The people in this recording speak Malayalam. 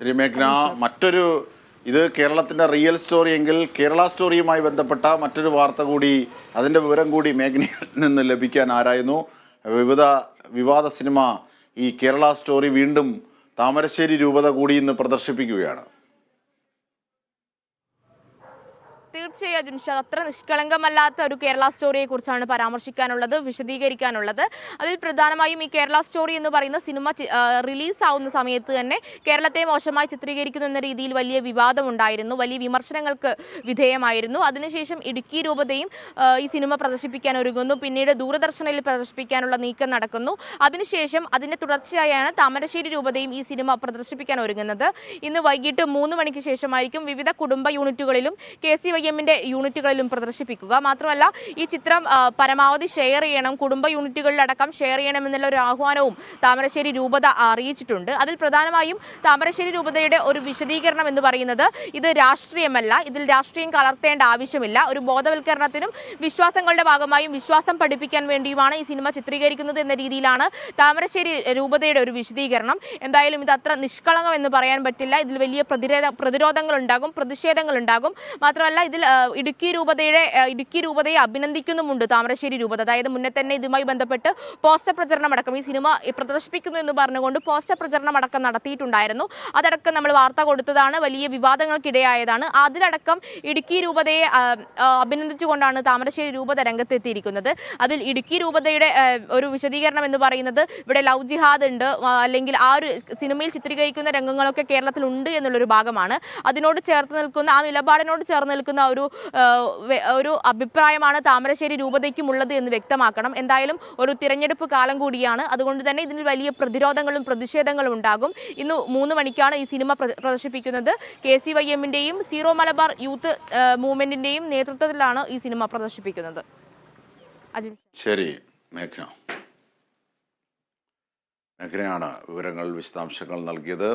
ശരി മറ്റൊരു ഇത് കേരളത്തിന്റെ റിയൽ സ്റ്റോറി എങ്കിൽ കേരള സ്റ്റോറിയുമായി ബന്ധപ്പെട്ട മറ്റൊരു വാർത്ത കൂടി അതിന്റെ വിവരം കൂടി മേഘ്നയിൽ നിന്ന് ലഭിക്കാൻ ആരായിരുന്നു വിവിധ വിവാദ സിനിമ ഈ കേരള സ്റ്റോറി വീണ്ടും താമരശ്ശേരി രൂപത കൂടി ഇന്ന് പ്രദർശിപ്പിക്കുകയാണ്. തീർച്ചയായും ജിംഷാദ് അത്ര നിഷ്കളങ്കമല്ലാത്ത ഒരു കേരള സ്റ്റോറിയെ കുറിച്ചാണ് പരാമർശിക്കാനുള്ളത് വിശദീകരിക്കാനുള്ളത്. അതിൽ പ്രധാനമായും ഈ കേരള സ്റ്റോറി എന്ന് പറയുന്ന സിനിമ റിലീസ് ആവുന്ന സമയത്ത് തന്നെ കേരളത്തെ മോശമായി ചിത്രീകരിക്കുന്നു എന്ന രീതിയിൽ വലിയ വിവാദമുണ്ടായിരുന്നു വലിയ വിമർശനങ്ങൾക്ക് വിധേയമായിരുന്നു. അതിനുശേഷം ഇടുക്കി രൂപതയും ഈ സിനിമ പ്രദർശിപ്പിക്കാൻ ഒരുങ്ങുന്നു. പിന്നീട് ദൂരദർശനിൽ പ്രദർശിപ്പിക്കാനുള്ള നീക്കം നടക്കുന്നു. അതിനുശേഷം അതിന്റെ തുടർച്ചയായാണ് താമരശ്ശേരി രൂപതയും ഈ സിനിമ പ്രദർശിപ്പിക്കാൻ ഒരുങ്ങുന്നത്. ഇന്ന് വൈകിട്ട് മൂന്ന് മണിക്ക് ശേഷമായിരിക്കും വിവിധ കുടുംബ യൂണിറ്റുകളിലും കെ സി വൈ എമ്മിന്റെ യൂണിറ്റുകളിലും പ്രദർശിപ്പിക്കുക. മാത്രമല്ല ഈ ചിത്രം പരമാവധി ഷെയർ ചെയ്യണം കുടുംബ യൂണിറ്റുകളിലടക്കം ഷെയർ ചെയ്യണമെന്നുള്ള ഒരു ആഹ്വാനവും താമരശ്ശേരി രൂപത അറിയിച്ചിട്ടുണ്ട്. അതിൽ പ്രധാനമായും താമരശ്ശേരി രൂപതയുടെ ഒരു വിശദീകരണം എന്ന് പറയുന്നത് ഇത് രാഷ്ട്രീയമല്ല. ഇതിൽ രാഷ്ട്രീയം കലർത്തേണ്ട ആവശ്യമില്ല. ഒരു ബോധവൽക്കരണത്തിനും വിശ്വാസങ്ങളുടെ ഭാഗമായും വിശ്വാസം പഠിപ്പിക്കാൻ വേണ്ടിയുമാണ് ഈ സിനിമ ചിത്രീകരിക്കുന്നത് എന്ന രീതിയിലാണ് താമരശ്ശേരി രൂപതയുടെ ഒരു വിശദീകരണം. എന്തായാലും ഇത് അത്ര നിഷ്കളങ്കം എന്ന് പറയാൻ പറ്റില്ല. ഇതിൽ വലിയ പ്രതിരോധ പ്രതിരോധങ്ങൾ ഉണ്ടാകും പ്രതിഷേധങ്ങൾ ഉണ്ടാകും മാത്രമല്ല ഇതിൽ ആ, ഇടുക്കി രൂപതയുടെ ഇടുക്കി രൂപതയെ അഭിനന്ദിക്കുന്നുമുണ്ട് താമരശ്ശേരി രൂപത. അതായത് മുന്നേ തന്നെ ഇതുമായി ബന്ധപ്പെട്ട് പോസ്റ്റർ പ്രചരണം അടക്കം ഈ സിനിമ പ്രദർശിപ്പിക്കുന്നു എന്ന് പറഞ്ഞുകൊണ്ട് പോസ്റ്റർ പ്രചരണം അടക്കം നടത്തിയിട്ടുണ്ടായിരുന്നു. അതടക്കം നമ്മൾ വാർത്ത കൊടുത്തതാണ് വലിയ വിവാദങ്ങൾക്കിടയായതാണ്. അതിലടക്കം ഇടുക്കി രൂപതയെ അഭിനന്ദിച്ചുകൊണ്ടാണ് താമരശ്ശേരി രൂപത രംഗത്തെത്തിയിരിക്കുന്നത്. അതിൽ ഇടുക്കി രൂപതയുടെ ഒരു വിശദീകരണം എന്ന് പറയുന്നത് ഇവിടെ ലവ് ജിഹാദ് ഉണ്ട് അല്ലെങ്കിൽ ആ ഒരു സിനിമയിൽ ചിത്രീകരിക്കുന്ന രംഗങ്ങളൊക്കെ കേരളത്തിലുണ്ട് എന്നുള്ളൊരു ഭാഗമാണ്. അതിനോട് ചേർത്ത് നിൽക്കുന്ന ആ നിലപാടിനോട് ചേർന്ന് നിൽക്കുന്ന ഒരു ഒരു അഭിപ്രായമാണ് താമരശ്ശേരി രൂപതയ്ക്കും ഉള്ളത് എന്ന് വ്യക്തമാക്കണം. എന്തായാലും ഒരു തിരഞ്ഞെടുപ്പ് കാലം കൂടിയാണ്. അതുകൊണ്ട് തന്നെ ഇതിൽ വലിയ പ്രതിരോധങ്ങളും പ്രതിഷേധങ്ങളും ഉണ്ടാകും. ഇന്ന് മൂന്ന് മണിക്കാണ് ഈ സിനിമ പ്രദർശിപ്പിക്കുന്നത്. കെ സി വൈ എമ്മിന്റെയും സീറോ മലബാർ യൂത്ത് മൂവ്മെന്റിന്റെയും നേതൃത്വത്തിലാണ് ഈ സിനിമ പ്രദർശിപ്പിക്കുന്നത്. ശരി വിവരങ്ങൾ വിശദാംശങ്ങൾ നൽകിയത്.